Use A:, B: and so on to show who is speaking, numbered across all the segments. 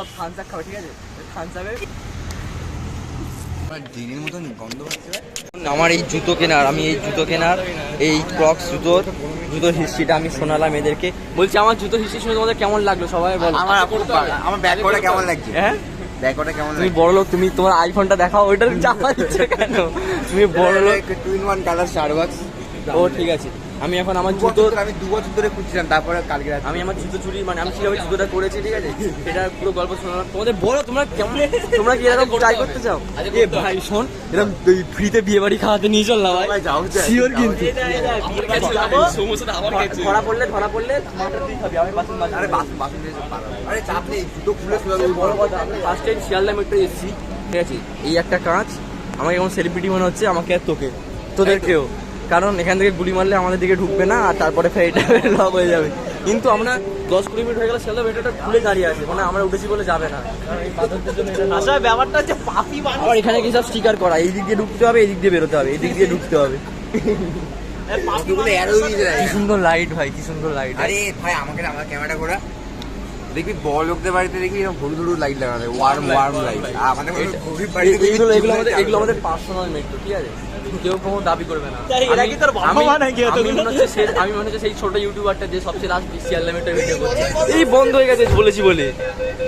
A: সব Thums up খাবে ঠিক আছে? থামস আপের
B: দিনের মতন গন্ধ পাচ্ছে
A: আমার এই জুতো কেনার আমি এই জুতো কেনার এই ক্রক্স জুতোর জুতোর হিস্ট্রিটা আমি শোনালাম এদেরকে। বলছি আমার জুতো হিস্ট্রি শুনে তোমাদের কেমন লাগল? সবাই বল।
B: আমার আমার ব্যাগ কটা কেমন লাগছে?
A: হ্যাঁ?
B: ব্যাগ কটা কেমন
A: তুমি
B: লাগছে?
A: বড় লোক তুমি তোমার আইফোনটা দেখাও ওইটার চাপা দিচ্ছে কেন? তুমি বড় লোক।
B: Two in one colour Starbucks
A: ও ঠিক আছে। আমি এখন আমার জুতো
B: আমি দু বছর ধরে খুঁজছিলাম তারপরে কালকে
A: আমি আমার জুতো চুরি মানে আমি কীভাবে জুতোটা করেছি ঠিক আছে এটা পুরো গল্প শোনালাম। তোমাদের বলো তোমরা কেমন তোমরা কি এরকম ট্রাই করতে চাও? এ ভাই শোন এরকম ফ্রিতে বিয়ে বাড়ি খাওয়াতে নিয়ে চল না ভাই।
B: ভাই যাও।
A: শিওর কিন্তু।
C: সমস্যাটা আবার
A: ধরা পড়লে ধরা পড়লে মাথার দিকে খাবি আমি বাসন
B: আরে বাসন বাসন দিয়ে পারো। আরে চাপ নেই জুতো খুলে শুয়ে
A: ওই বড় কথা ফার্স্ট টাইম শিয়ালদা মেট্রো এসেছি ঠিক আছে এই একটা কাঁচ আমাকে এমন সেলিব্রিটি মনে হচ্ছে আমাকে আর তোকে। তোদেরকেও কারণ এখান থেকে গুলি মারলে আমাদের দিকে ঢুকবে না আর তারপরে ফের এটা লক হয়ে যাবে। কিন্তু আমরা দশ কুড়ি মিনিট হয়ে গেলে শিয়ালদা মেট্রোটা খুলে দাঁড়িয়ে আছে মানে আমরা উঠেছি বলে যাবে না। এটা
C: আসলে ব্যাপারটা হচ্ছে পাপি
A: আবার এখানে কি সব স্টিকার করা? এই দিক দিয়ে ঢুকতে হবে এই দিক দিয়ে বেরোতে হবে এই দিক দিয়ে ঢুকতে হবে। কি সুন্দর লাইট ভাই কি সুন্দর লাইট
B: আরে ভাই আমাকে আমার ক্যামেরাটা ঘোরা। দেখবি বড় লোকদের বাড়িতে দেখবি এরকম হলুদ হলুদ লাইট লাগানো ওয়ার্ম ওয়ার্ম লাইট
A: এগুলো আমাদের এগুলো আমাদের পার্সোনাল মেট্রো ঠিক আছে? কেউ কোনো দাবি করবে না। আমি- মনে হচ্ছে আমি মনে হচ্ছে সেই ছোট ইউটিউবারটা যে সবচেয়ে লাস্ট শিয়ালদা মেট্রো ভিডিও করছে। এই বন্ধ হয়ে গেছে বলেছি বলে।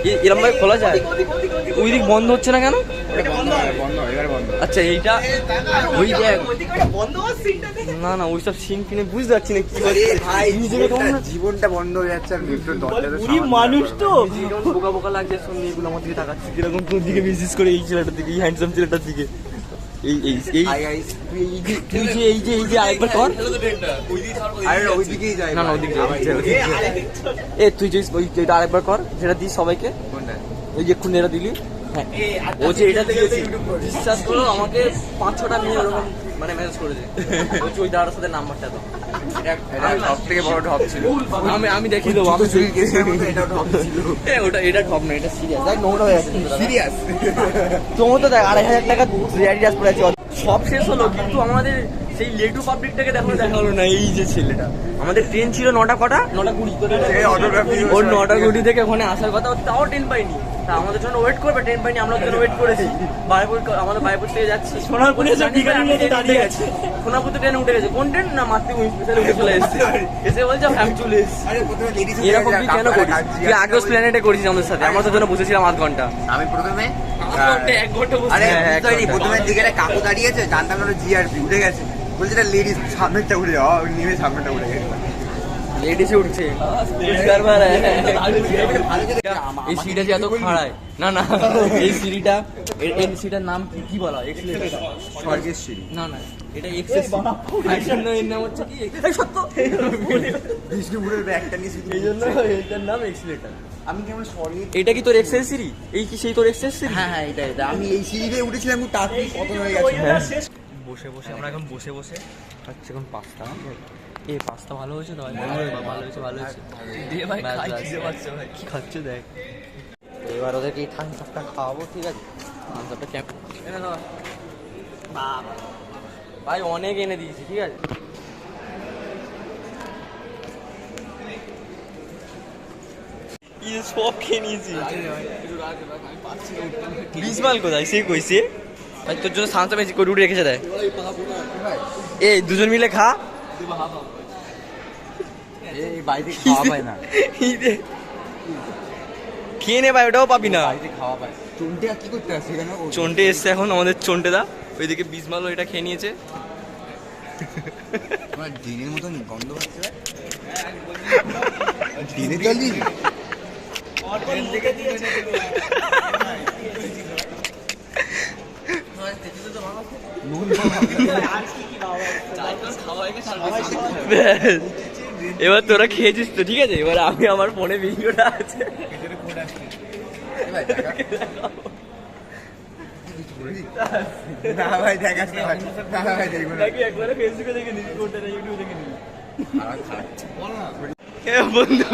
A: এ- এরম ভাবে খোলা যায়? ওই দিক বন্ধ হচ্ছে না কেন? আচ্ছা এইটা ওই দেখ। না না ওইসব সিন কিনে বুঝতে পারছি না কি
B: ভাই
A: নিজেকে
B: জীবনটা- জীবনটা বন্ধ হয়ে যাচ্ছে আর মেট্রোর দরজাটা
C: মানুষ তো।
A: বোকা বোকা লাগছে শুনে এগুলো আমার দিকে তাকাচ্ছে। কীরকম তোর দিকে বিশেষ করে এই ছেলেটার দিকে এই হ্যান্ডসাম ছেলেটার দিকে। এই এই এই তুই যে এই যে এই যে আরেকবার কর।
B: ওইদিকেই যায়
A: না না
B: ভাই।
A: এ তুই যে ওইটা আরেকবার কর যেটা দিস সবাইকে। ওই যে এক্ষুনি এটা দিলি। হ্যাঁ। ও যে এটা দিয়েছে। বিশ্বাস করো আমাকে পাঁচ ছটা মেয়ে ওরকম মানে মেসেজ করেছে। ওই দাদার সাথে নাম্বারটা দাও। আমি আমি দেখিয়ে দেবো আমি
B: চুরি
A: ওটা এটা না এটা সিরিয়াস দেখ নোংরা হয়ে গেছে
B: সিরিয়াস
A: তোমার তো দেখ আড়াই হাজার টাকা রিয়ারিয়াস পড়ে আছে সব শেষ হলো কিন্তু আমাদের সেই লেটু পাবলিকটাকে দেখো দেখা হলো না এই যে ছেলেটা। আমাদের ট্রেন ছিল নটা কটা? নটা কুড়ি। ওর নটা কুড়ি থেকে ওখানে আসার কথা তাও ট্রেন পাইনি তা আমাদের জন্য ওয়েট করবে ট্রেন পাইনি আমরা জন্য ওয়েট করেছি। বারপুর আমাদের বারপুর থেকে যাচ্ছি।
C: সোনারপুরে নিয়ে দাঁড়িয়ে আছে।
A: সোনারপুর ট্রেন উঠে গেছে। কোন ট্রেন না মাতৃভূমি স্পেশাল উঠে চলে এসেছে। এসে বলছে আমি চলে এসেছি এরকম তুই কেন করিস? তুই আগেও প্ল্যানেটে করিস আমাদের সাথে। আমরা তোর জন্য বসেছিলাম আধ ঘণ্টা।
B: আমি প্রথমে
A: হ্যাঁ।
B: প্রথমে দিকে একটা কাকু দাঁড়িয়েছে জানতাম না জিআরপি উঠে গেছে। বলছে লেডিস সামনেরটা উঠে যাও। নেমে সামনেটা উঠে গেছে
A: লেডিসে উঠছে। এই সিঁড়িটা যে এত খাড়ায়। না না এই সিঁড়িটা এই সিঁড়িটার নাম কি কি বলা এক্সেলেটার
B: স্বর্গের সিঁড়ি।
A: না না এটা এক্সেস এর নাম হচ্ছে কি? এই সত্য।
B: বিষ্ণুপুরের ব্যাগটা নিয়ে
A: এই জন্য এটার নাম এক্সেলেটার
B: আমি কেমন স্বর্গের
A: এটা কি তোর এক্সেস সিঁড়ি? এই কি সেই তোর এক্সেস সিঁড়ি?
B: হ্যাঁ হ্যাঁ এটা এটা। আমি এই সিঁড়িতে উঠেছিলাম তাড়াতাড়ি পতন হয়ে গেছে।
A: হ্যাঁ। বসে বসে আমরা এখন বসে বসে খাচ্ছি এখন পাস্তা। এই পাস্তা ভালো হয়েছে তো ভাই? ভালো হয়েছে ভালো হয়েছে
C: দিয়ে ভাই ভাই।
A: কি খাচ্ছে দেখ। এবার ওদেরকে এই থান সবটা খাওয়াবো ঠিক আছে? থান সবটা ক্যাম্প এনে দাও। ভাই অনেক এনে দিয়েছি ঠিক আছে? সব খেয়ে নিয়েছি। কোথায়? সে কইছে। ভাই তোর জন্য করে উঠে রেখেছে দেয়। এই দুজন মিলে খা।
B: এই বাড়িতে খাওয়া পায় না।
A: খেয়ে নে ভাই ওটাও পাবি না।
B: খাওয়া পায়। চুনটে কি করতে আসছে এখানে
A: চন্টে এসছে এখন আমাদের চন্টে দা ওইদিকে বিজমালও এটা খেয়ে নিয়েছে।
B: দিনের মতন গন্ধ পাচ্ছে।
A: এবার তোরা খেয়েছিস তো ঠিক আছে? এবার আমি আমার ফোনে ভিডিওটা আছে।
B: না ভাই দেখাস না ভাই। না দেখব না
A: একবারে ফেসবুকে দেখে নিবি কোনটা না ইউটিউবে দেখে নিবি। এ বন্ধু।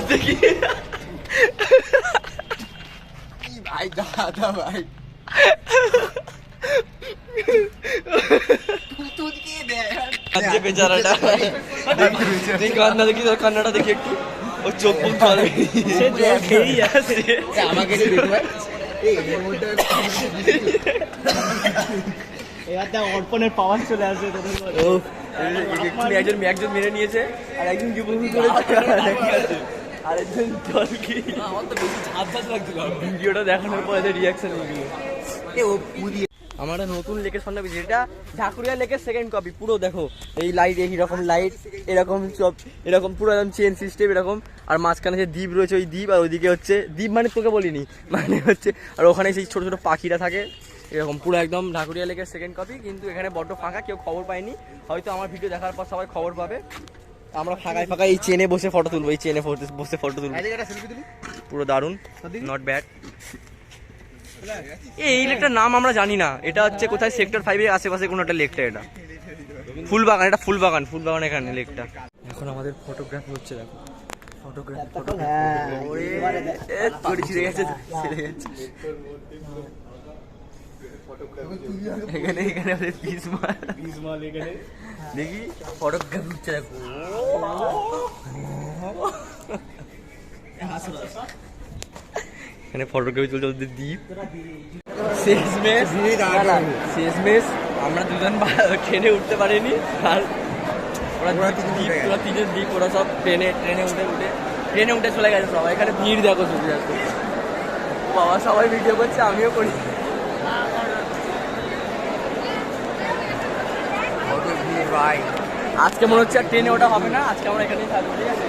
A: কি
B: কি ভাই দাদা ভাই
A: কাঁদছে বেচারাটা দেখি কান্না দেখি তোর কান্নাটা দেখি একটু ও চোখ মুখ চলে
B: আমাকে
C: এবার দেখ অর্পণের পাওয়ার আসবে তোদের
A: একজন একজন মেরে নিয়েছে আর একজন কি করে আরেকজন জল
C: আমার তো বেশি ঝাঁঝ ঝাঁঝ লাগছিল
A: ভিডিওটা দেখানোর পরে রিয়াকশন ভিডিও
B: এ ও পুদি
A: আমার নতুন লেকের সন্ধ্যা পেয়েছি এটা ঢাকুরিয়া লেকের সেকেন্ড কপি পুরো দেখো এই লাইট এইরকম লাইট এরকম সব এরকম পুরো একদম চেন সিস্টেম এরকম। আর মাঝখানে যে দ্বীপ রয়েছে ওই দ্বীপ আর ওইদিকে হচ্ছে দ্বীপ মানে তোকে বলিনি মানে হচ্ছে আর ওখানে সেই ছোট ছোট পাখিরা থাকে এরকম পুরো একদম ঢাকুরিয়া লেকের সেকেন্ড কপি কিন্তু এখানে বড্ড ফাঁকা কেউ খবর পায়নি। হয়তো আমার ভিডিও দেখার পর সবাই খবর পাবে। আমরা ফাঁকায় ফাঁকায় এই চেনে বসে ফটো তুলবো এই চেনে বসে ফটো তুলবো। পুরো দারুণ নট ব্যাড এই লেকটার নাম আমরা জানি না। এটা হচ্ছে কোথায়? সেক্টর ফাইভের আশেপাশে কোনো একটা লেকটা এটা। ফুল বাগান এটা ফুল বাগান ফুল বাগান এখানে লেকটা। এখন আমাদের ফটোগ্রাফি হচ্ছে দেখো। ফটোগ্রাফি ছিঁড়ে গেছে ছিঁড়ে গেছে। এখানে এখানে আমাদের পিস মার দেখি? ফটোগ্রাফি হচ্ছে দেখো। এখানে ফটোগ্রাফি চলছে ওদের দ্বীপ শেষমেশ। শেষমেশ। আমরা দুজন ট্রেনে উঠতে পারিনি। আর ওরা দ্বীপ-। ওরা তিনজন দ্বীপ ওরা সব ট্রেনে ট্রেনে উঠে উঠে ট্রেনে উঠে চলে গেছে সবাই। এখানে ভিড় দেখো শুধু বাবা সবাই ভিডিও করছে আমিও করি
B: কত ভিড় ভাই।
A: আজকে মনে হচ্ছে আর ট্রেনে ওটা হবে না, আজকে আমরা এখানেই থাকব, ঠিক আছে?